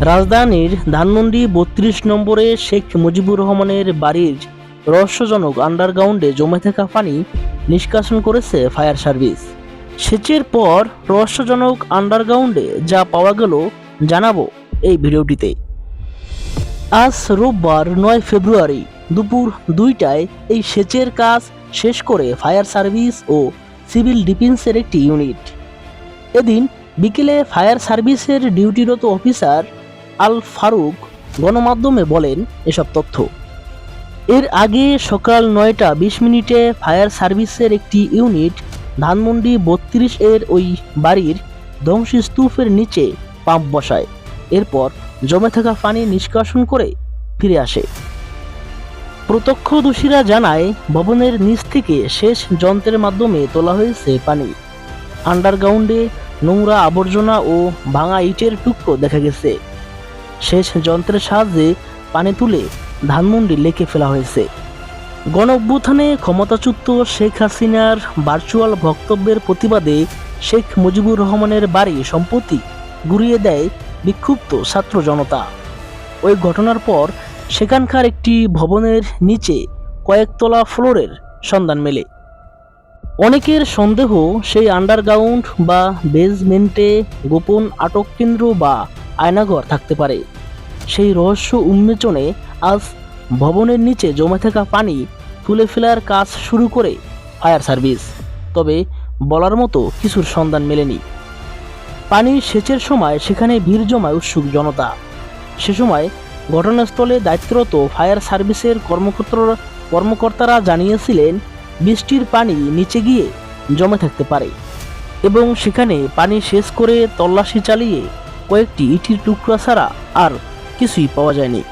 রাজধানীর ধানমন্ডি বত্রিশ নম্বরে শেখ মুজিবুর রহমানের বাড়ির রহস্যজনক আন্ডারগ্রাউন্ডে জমে থাকা পানি নিষ্কাশন করেছে ফায়ার সার্ভিস সেচের পর রহস্যজনক আন্ডারগ্রাউন্ডে যা পাওয়া গেল জানাব এই ভিডিওটিতে। আজ রোববার নয় ফেব্রুয়ারি দুপুর দুইটায় এই সেচের কাজ শেষ করে ফায়ার সার্ভিস ও সিভিল ডিফেন্সের একটি ইউনিট এদিন বিকেলে ফায়ার সার্ভিসের ডিউটিরত অফিসার আল ফারুক গণমাধ্যমে বলেন এসব তথ্য। এর আগে সকাল নয়টা বিশ মিনিটে ফায়ার সার্ভিসের একটি ইউনিট ধানমন্ডি বত্রিশ এর ওই বাড়ির ধ্বংসস্তূপের নিচে পাম্প বসায়। এরপর জমে থাকা পানি নিষ্কাশন করে ফিরে আসে। প্রত্যক্ষদর্শীরা জানায়, ভবনের নিচ থেকে শেষ যন্ত্রের মাধ্যমে তোলা হয়েছে পানি। আন্ডারগ্রাউন্ডে নোংরা আবর্জনা ও ভাঙা ইটের টুকরো দেখা গেছে। শেষ যন্ত্রের সাহায্যে পানি তুলে ধানমন্ডি লেকে ফেলা হয়েছে। গণ ক্ষমতাচ্যুত শেখ হাসিনার ভার্চুয়াল বক্তব্যের প্রতিবাদে শেখ মুজিবুর রহমানের বাড়ি সম্পত্তি গুড়িয়ে দেয় বিক্ষুব্ধ ছাত্র জনতা। ওই ঘটনার পর সেখানকার একটি ভবনের নিচে কয়েকতলা ফ্লোরের সন্ধান মেলে। অনেকের সন্দেহ সেই আন্ডারগ্রাউন্ড বা বেজমেন্টে গোপন আটক কেন্দ্র বা আয়নাঘর থাকতে পারে। সেই রহস্য উন্মোচনে আজ ভবনের নিচে জমে থাকা পানি তুলে ফেলার কাজ শুরু করে ফায়ার সার্ভিস। তবে বলার মতো কিছুর সন্ধান মেলেনি। পানি সেচের সময় সেখানে ভিড় জমায় উৎসুক জনতা। সে সময় ঘটনাস্থলে দায়িত্বরত ফায়ার সার্ভিসের কর্মকর্তারা কর্মকর্তারা জানিয়েছিলেন, বৃষ্টির পানি নিচে গিয়ে জমে থাকতে পারে এবং সেখানে পানি শেষ করে তল্লাশি চালিয়ে কয়েকটি ইটির টুকরা ছাড়া আর কিছুই পাওয়া যায়নি।